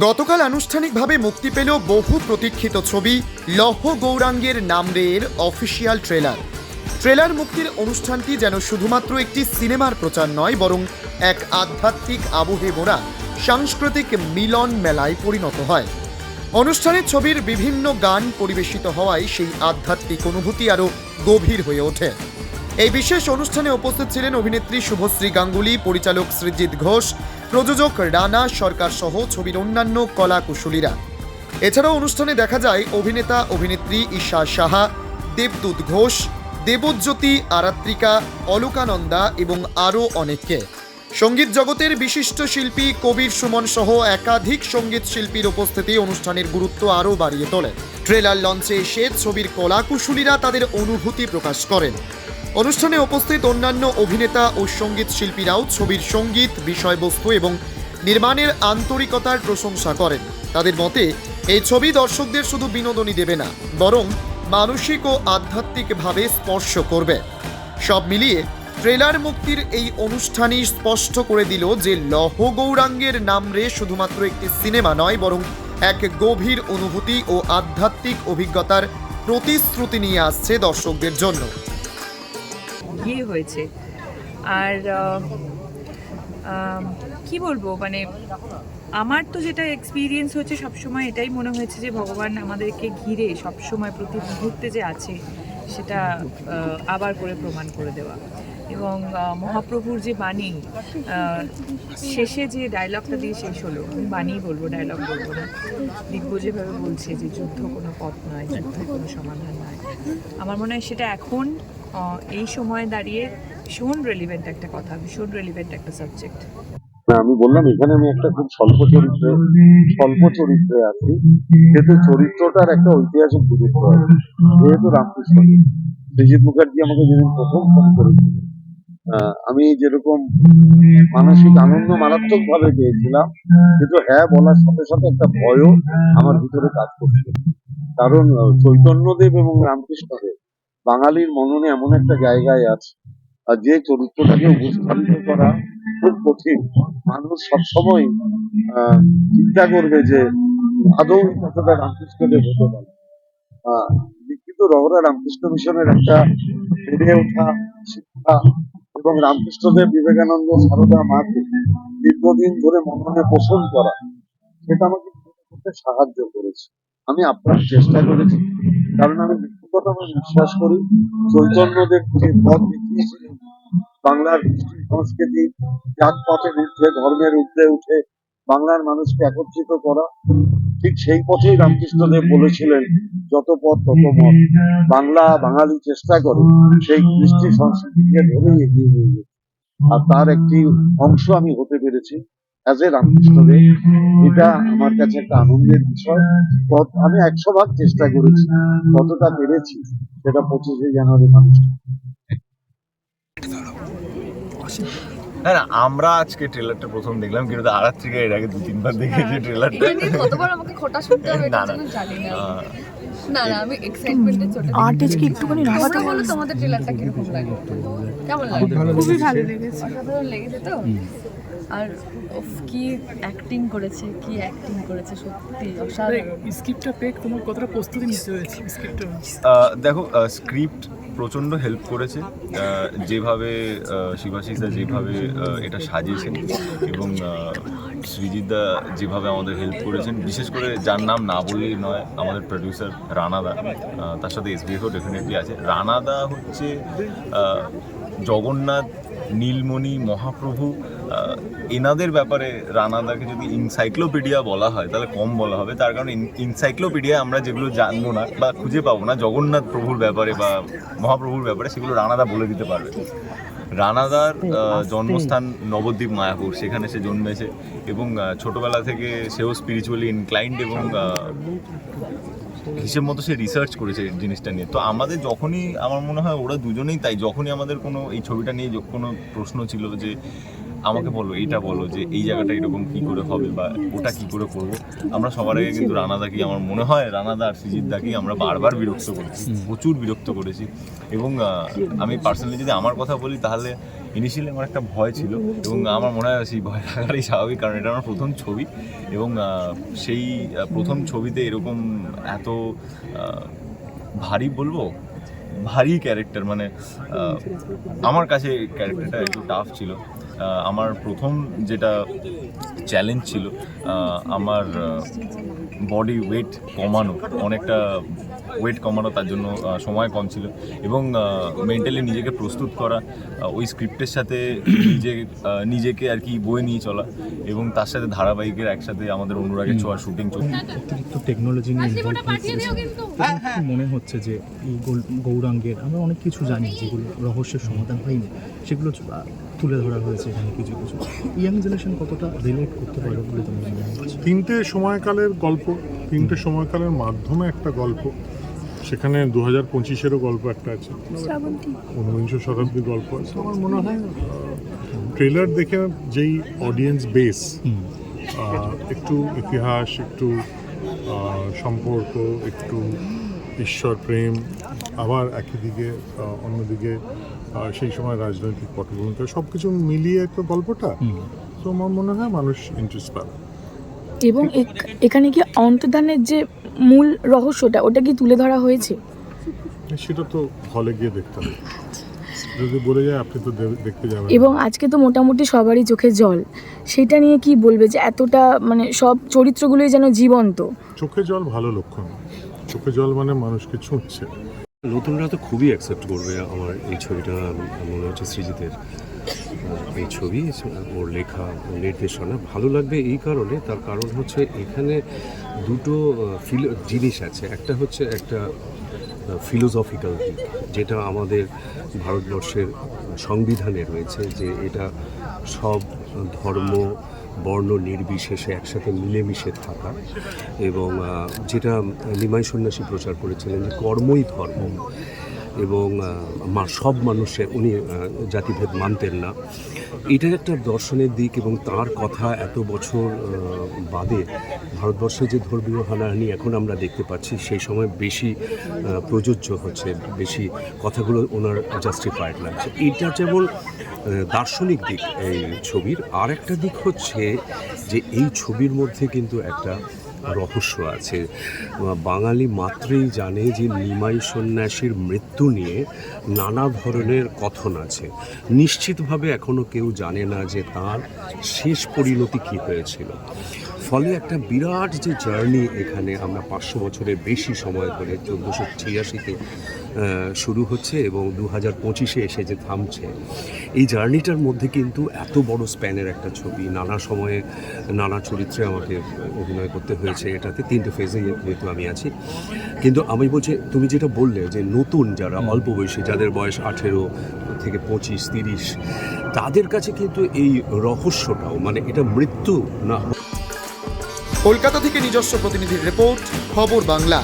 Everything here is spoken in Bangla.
গতকাল আনুষ্ঠানিকভাবে মুক্তি পেল বহু প্রতীক্ষিত ছবি লহ গৌরাঙ্গের নামরের অফিসিয়াল ট্রেলার। ট্রেলার মুক্তির অনুষ্ঠানটি যেন শুধুমাত্র একটি সিনেমার প্রচার নয়, বরং এক আধ্যাত্মিক আবহে মোড়া সাংস্কৃতিক মিলন মেলায় পরিণত হয়। অনুষ্ঠানে ছবির বিভিন্ন গান পরিবেশিত হওয়ায় সেই আধ্যাত্মিক অনুভূতি আরও গভীর হয়ে ওঠে। এই বিশেষ অনুষ্ঠানে উপস্থিত ছিলেন অভিনেত্রী শুভশ্রী গাঙ্গুলি, পরিচালক সৃজিৎ ঘোষ, প্রযোজক রানা সরকার সহ ছবির অন্যান্য কলা কুশলীরা। এছাড়াও অনুষ্ঠানে দেখা যায় অভিনেতা, অভিনেত্রী ঈশা সাহা, দেবদূত ঘোষ, দেবজ্যোতি আরাত্রিকা, অলকানন্দা এবং আরও অনেককে। সংগীত জগতের বিশিষ্ট শিল্পী কবির সুমন সহ একাধিক সংগীত শিল্পীর উপস্থিতি অনুষ্ঠানের গুরুত্ব আরও বাড়িয়ে তোলে। ট্রেলার লঞ্চে এসে ছবির কলাকুশলীরা তাদের অনুভূতি প্রকাশ করেন। অনুষ্ঠানে উপস্থিত অন্যান্য অভিনেতা ও সংগীত শিল্পীরাও ছবির সংগীত, বিষয়বস্তু এবং নির্মাণের আন্তরিকতার প্রশংসা করেন। তাদের মতে, এই ছবি দর্শকদের শুধু বিনোদনই দেবে না, বরং মানসিক ও আধ্যাত্মিকভাবে স্পর্শ করবে। সব মিলিয়ে ট্রেলার মুক্তির এই অনুষ্ঠানই স্পষ্ট করে দিল যে লহ গৌরাঙ্গের নাম রে শুধুমাত্র একটি সিনেমা নয়, বরং এক গভীর অনুভূতি ও আধ্যাত্মিক অভিজ্ঞতার প্রতিশ্রুতি নিয়ে আসছে দর্শকদের জন্য। ইয়ে হয়েছে। আর কি বলব মানে আমার তো যেটা এক্সপিরিয়েন্স হচ্ছে সবসময় এটাই মনে হয়েছে যে ভগবান আমাদেরকে ঘিরে সবসময় প্রতি মুহূর্তে যে আছে সেটা আবার করে প্রমাণ করে দেওয়া। এবং মহাপ্রভুর যে বাণী শেষে যে ডায়লগটা দিয়ে শেষ হলো, আমি বাণী বলব ডায়লগ বলব না। দিব্য যেভাবে বলছে যে যুদ্ধ কোনো পথ নয় যুদ্ধের কোনো সমাধান নয়। আমার মনে হয় সেটা এখন এই সময়ে দাঁড়িয়ে ভীষণ রেলিভেন্ট একটা কথা, ভীষণ রেলিভেন্ট একটা সাবজেক্ট আমি বললাম, এখানে আমি একটা খুব স্বল্প চরিত্রে স্বল্প চরিত্রে আছি। কিন্তু চরিত্রটার একটা ঐতিহাসিক গুরুত্ব আছে, যেহেতু রামকৃষ্ণ সৃজিৎ মুখার্জি আমাকে যেদিন প্রথম ফোন করেছিল আমি যেরকম মানসিক আনন্দ মারাত্মক ভাবে পেয়েছিলাম, কিন্তু হ্যাঁ বলার সাথে সাথে একটা ভয়ও আমার ভিতরে কাজ করছিল। কারণ চৈতন্যদেব এবং রামকৃষ্ণদেব বাঙালির মননে এমন একটা জায়গায় আছে। আর যে চরিত্রটাকে উপস্থাপিত করা খুব কঠিন। মানুষ সবসময় চিন্তা করবে যে আদৌ কতটা রামকৃষ্ণদেব হতে পারে দীক্ষিত রহরা রামকৃষ্ণ মিশনের একটা বেড়ে ওঠা শিক্ষা এবং রামকৃষ্ণদেব বিবেকানন্দ সারদা মাকে দীর্ঘদিন ধরে মননে পোষণ করা, সেটা আমাকে করতে সাহায্য করেছে। আমি আপনার চেষ্টা করেছি, কারণ আমি ব্যক্তিগতভাবে বিশ্বাস করি চৈতন্যদেব যে পথ দেখিয়েছিলেন বাংলার কৃষ্টি সংস্কৃতি ঊর্ধ্বে ধর্মের ঊর্ধ্বে উঠে বাংলার মানুষকে একত্রিত করা। ঠিক সেই পথেই রামকৃষ্ণদেব বলেছিলেন, যত পথ, তত মত। বাংলা, বাঙালি চেষ্টা করে সেই কৃষ্টি সংস্কৃতিকে ধরেই এগিয়ে নিয়ে আর তার একটি অংশ আমি হতে পেরেছি অ্যাজ এ রামকৃষ্ণদেব এটা আমার কাছে একটা আনন্দের বিষয়। আমি একশো ভাগ চেষ্টা করেছি কতটা পেরেছি সেটা পঁচিশে জানুয়ারি মানুষ হ্যাঁ না আমরা আজকে ট্রেলারটা প্রথম দেখলাম কিন্তু আড়ার থেকে এর আগে দু তিনবার দেখেছি ট্রেলারটা কতবার আমাকে খোটা শুনতে হবে না না না আমি এক্সাইটমেন্টে চলে আর্টিস্টকে একটুখানি তোমরা বলো তোমাদের ট্রেলারটা কীরকম লাগল কেমন লাগল খুবই ভালো লেগেছে। অসাধারণ লেগেছে তো? আর কি অ্যাক্টিং করেছে কি অ্যাক্টিং করেছে সত্যি অসাধারণ। স্ক্রিপ্টটা পেক তোমার কতটা প্রস্তুতি নিতে হয়েছে স্ক্রিপ্টটা দেখো স্ক্রিপ্ট প্রচণ্ড হেল্প করেছে। যেভাবে শিবাশিস যেভাবে এটা সাজিয়েছেন এবং সৃজিতদা যেভাবে আমাদের হেল্প করেছেন, বিশেষ করে যার নাম না বললেই নয়, আমাদের প্রডিউসার রানাদা তার সাথে এসবিএফও ডেফিনেটলি আছে। রানাদা হচ্ছে জগন্নাথ, নীলমণি, মহাপ্রভু এনাদের ব্যাপারে রানাদাকে যদি ইনসাইক্লোপিডিয়া বলা হয়, তাহলে কম বলা হবে। তার কারণ ইনসাইক্লোপিডিয়া আমরা যেগুলো জানব না বা খুঁজে পাবো না, জগন্নাথ প্রভুর ব্যাপারে বা মহাপ্রভুর ব্যাপারে, সেগুলো রানাদা বলে দিতে পারবে। রানাদার জন্মস্থান নবদ্বীপ মায়াপুর। সেখানে সে জন্মেছে এবং ছোটবেলা থেকে সেও স্পিরিচুয়ালি ইনক্লাইন্ড এবং হিসেব মতো সে রিসার্চ করেছে জিনিসটা নিয়ে। তো আমাদের যখনই আমার মনে হয় ওরা দুজনেই তাই যখনই আমাদের কোনো এই ছবিটা নিয়ে কোনো প্রশ্ন ছিল যে আমাকে বলো, এইটা বলো যে এই জায়গাটা এরকম কি করে হবে বা ওটা কি করে করব। আমরা সবার আগে কিন্তু রানাদাকে আমার মনে হয়, রানাদা আর সুজিত দাকেই আমরা বারবার বিরক্ত করেছি, প্রচুর বিরক্ত করেছি। এবং আমি পার্সোনালি যদি আমার কথা বলি, তাহলে ইনিশিয়ালি আমার একটা ভয় ছিল এবং আমার মনে হয় সেই ভয় লাগাটাই স্বাভাবিক, কারণ এটা আমার প্রথম ছবি। এবং সেই প্রথম ছবিতে এরকম এত ভারী বলব, ভারী ক্যারেক্টার মানে আমার কাছে ক্যারেক্টারটা একটু টাফ ছিল। আমার প্রথম যেটা চ্যালেঞ্জ ছিল আমার বডি ওয়েট কমানো অনেকটা ওয়েট কমানো তার জন্য সময় কম ছিল এবং মেন্টালি নিজেকে প্রস্তুত করা ওই স্ক্রিপ্টের সাথে নিজে নিজেকে আর কি বয়ে নিয়ে চলা এবং তার সাথে ধারাবাহিকের একসাথে আমাদের অনুরাগের ছোঁয়ার শুটিং চলছে অতিরিক্ত টেকনোলজি নিয়ে ইনভলভ হয়ে মনে হচ্ছে যে এই গৌরাঙ্গের আমরা অনেক কিছু জানি যেগুলো রহস্যের সমাধান হয়নি। সেগুলো তুলে ধরা হয়েছে এখানে কিছু কিছু। ইয়াং জেনারেশন কতটা রিলেট করতে পারবে বলে তোমার মনে হচ্ছে তিনটে সময়কালের গল্প তিনটে সময়কালের মাধ্যমে একটা গল্প। সেখানে দু হাজার পঁচিশেরও গল্প একটা আছে। ঊনবিংশ শতাব্দীর গল্প আছে। আমার মনে হয় ট্রেলার দেখে যেই অডিয়েন্স বেস একটু ইতিহাস একটু সম্পর্ক একটু ঈশ্বর প্রেম আবার একই দিকে অন্যদিকে সেই সময় রাজনৈতিক পটভূমিকা সব কিছু মিলিয়ে একটা গল্পটা। তো আমার মনে হয় মানুষ ইন্টারেস্ট পাবে। এবং এখ- এখানে কি অন্তর্ধানের যে মূল রহস্যটা ওটা কি তুলে ধরা হয়েছে? সেটা তো হলে গিয়ে দেখতে হবে। যদি বলে যায় আপনি তো দেখতে যাবেন। এবং আজকে তো মোটামুটি সবারই চোখে জল। সেটা নিয়ে কি বলবে যে এতটা মানে সব চরিত্রগুলোই যেন জীবন্ত? চোখে জল ভালো লক্ষণ। চোখে জল মানে মানুষকে ছুঁচ্ছে। নতুনরা তো খুবই অ্যাকসেপ্ট করবে আমার এই ছবিটা মনে হচ্ছে সৃজিতের। এই ছবি, ওর লেখা, নির্দেশনা ভালো লাগবে এই কারণে। তার কারণ হচ্ছে এখানে দুটো ফিল, জিনিস আছে। একটা হচ্ছে একটা ফিলোসফিক্যাল দিক, যেটা আমাদের ভারতবর্ষের সংবিধানে রয়েছে যে এটা সব ধর্ম, বর্ণ নির্বিশেষে একসাথে মিলেমিশে থাকা এবং যেটা নিমাই সন্ন্যাসী প্রচার করেছিলেন যে কর্মই ধর্ম। এবং সব মানুষের উনি জাতিভেদ মানতেন না। এটা একটা দর্শনের দিক এবং তার কথা এত বছর বাদে ভারতবর্ষে যে ধর্মীয় হানাহানি এখন আমরা দেখতে পাচ্ছি, সেই সময় বেশি প্রযোজ্য হচ্ছে, বেশি কথাগুলো ওনার জাস্টিফাইড লাগছে। এটা যেমন দার্শনিক দিক এই ছবির আর একটা দিক হচ্ছে যে এই ছবির মধ্যে কিন্তু একটা রহস্য আছে। বাঙালি মাত্রেই জানে যে নিমাই সন্ন্যাসীর মৃত্যু নিয়ে নানা ধরনের কথন আছে। নিশ্চিতভাবে এখনও কেউ জানে না যে তার শেষ পরিণতি কী হয়েছিল। ফলে একটা বিরাট যে জার্নি এখানে আমরা পাঁচশো বছরের বেশি সময় ধরে, চোদ্দোশো ছিয়াশিতে শুরু হচ্ছে এবং দু হাজার পঁচিশে এসে যে থামছে। এই জার্নিটার মধ্যে কিন্তু এত বড় স্প্যানের একটা ছবি নানা সময়ে নানা চরিত্রে আমাকে অভিনয় করতে হয়েছে। এটাতে তিনটে ফেজে যেহেতু আমি আছি। কিন্তু আমি বলছি তুমি যেটা বললে যে নতুন যারা অল্প বয়সী যাদের বয়স আঠেরো থেকে পঁচিশ তিরিশ তাদের কাছে কিন্তু এই রহস্যটাও মানে এটা মৃত্যু না কলকাতা থেকে নিজস্ব প্রতিনিধির রিপোর্ট খবর বাংলা।